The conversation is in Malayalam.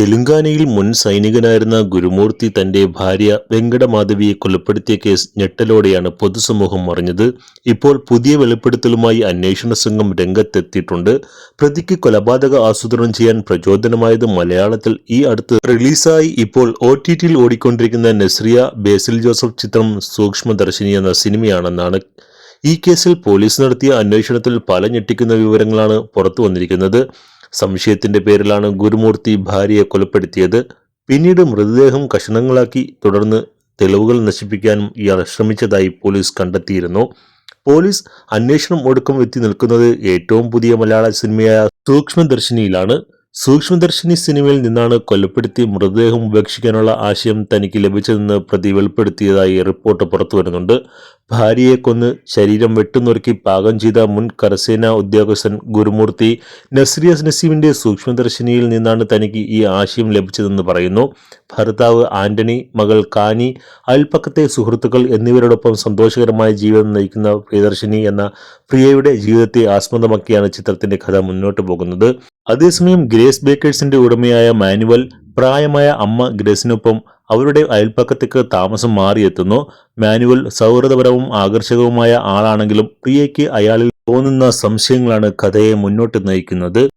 തെലുങ്കാനയിൽ മുൻ സൈനികനായിരുന്ന ഗുരുമൂർത്തി തന്റെ ഭാര്യ വെങ്കടമാധവിയെ കൊലപ്പെടുത്തിയ കേസ് ഞെട്ടലോടെയാണ് പൊതുസമൂഹം അറിഞ്ഞത് ഇപ്പോൾ പുതിയ വെളിപ്പെടുത്തലുമായി അന്വേഷണ സംഘം രംഗത്തെത്തിയിട്ടുണ്ട്. പ്രതിക്ക് കൊലപാതക ആസൂത്രണം ചെയ്യാൻ പ്രചോദനമായത് മലയാളത്തിൽ ഈ അടുത്ത് റിലീസായി ഇപ്പോൾ ഒ ടി ടിയിൽ ഓടിക്കൊണ്ടിരിക്കുന്ന നസ്രിയ ബേസിൽ ജോസഫ് ചിത്രം സൂക്ഷ്മദർശിനി എന്ന സിനിമയാണെന്നാണ്. ഈ കേസിൽ പോലീസ് നടത്തിയ അന്വേഷണത്തിൽ പല ഞെട്ടിക്കുന്ന വിവരങ്ങളാണ് പുറത്തു വന്നിരിക്കുന്നത് സംശയത്തിന്റെ പേരിലാണ് ഗുരുമൂർത്തി ഭാര്യയെ കൊലപ്പെടുത്തിയത്. പിന്നീട് മൃതദേഹം കഷണങ്ങളാക്കി തുടർന്ന് തെളിവുകൾ നശിപ്പിക്കാനും ഇയാൾ ശ്രമിച്ചതായി പോലീസ് കണ്ടെത്തിയിരുന്നു. പോലീസ് അന്വേഷണം ഒടുക്കം എത്തി നിൽക്കുന്നത് ഏറ്റവും പുതിയ മലയാള സിനിമയായ സൂക്ഷ്മദർശിനിയിലാണ്. സൂക്ഷ്മദർശിനി സിനിമയിൽ നിന്നാണ് കൊലപ്പെടുത്തി മൃതദേഹം ഉപേക്ഷിക്കാനുള്ള ആശയം തനിക്ക് ലഭിച്ചതെന്ന് പ്രതി വെളിപ്പെടുത്തിയതായി റിപ്പോർട്ട് പുറത്തുവരുന്നുണ്ട് ഭാര്യയെ കൊന്ന് ശരീരം വെട്ടുനുറുക്കി പാകം ചെയ്ത മുൻ കരസേനാ ഉദ്യോഗസ്ഥൻ ഗുരുമൂർത്തി നസ്രിയ നസീമിന്റെ സൂക്ഷ്മദർശിനിയിൽ നിന്നാണ് തനിക്ക് ഈ ആശയം ലഭിച്ചതെന്ന് പറയുന്നു. ഭർത്താവ് ആന്റണി മകൾ കാനി അയൽപ്പക്കത്തെ സുഹൃത്തുക്കൾ എന്നിവരോടൊപ്പം സന്തോഷകരമായ ജീവിതം നയിക്കുന്ന പ്രിയദർശിനി എന്ന പ്രിയയുടെ ജീവിതത്തെ ആസ്പദമാക്കിയാണ് ചിത്രത്തിന്റെ കഥ മുന്നോട്ട് പോകുന്നത്. അതേസമയം ഗ്രേസ് ബേക്കേഴ്സിന്റെ ഉടമയായ മാനുവൽ പ്രായമായ അമ്മ ഗ്രേസിനൊപ്പം അവരുടെ അയൽപ്പക്കത്തേക്ക് താമസം മാറിയെത്തുന്നു. മാനുവൽ സൗഹൃദപരവും ആകർഷകവുമായ ആളാണെങ്കിലും പ്രിയയ്ക്ക് അയാളിൽ തോന്നുന്ന സംശയങ്ങളാണ് കഥയെ മുന്നോട്ട് നയിക്കുന്നത്.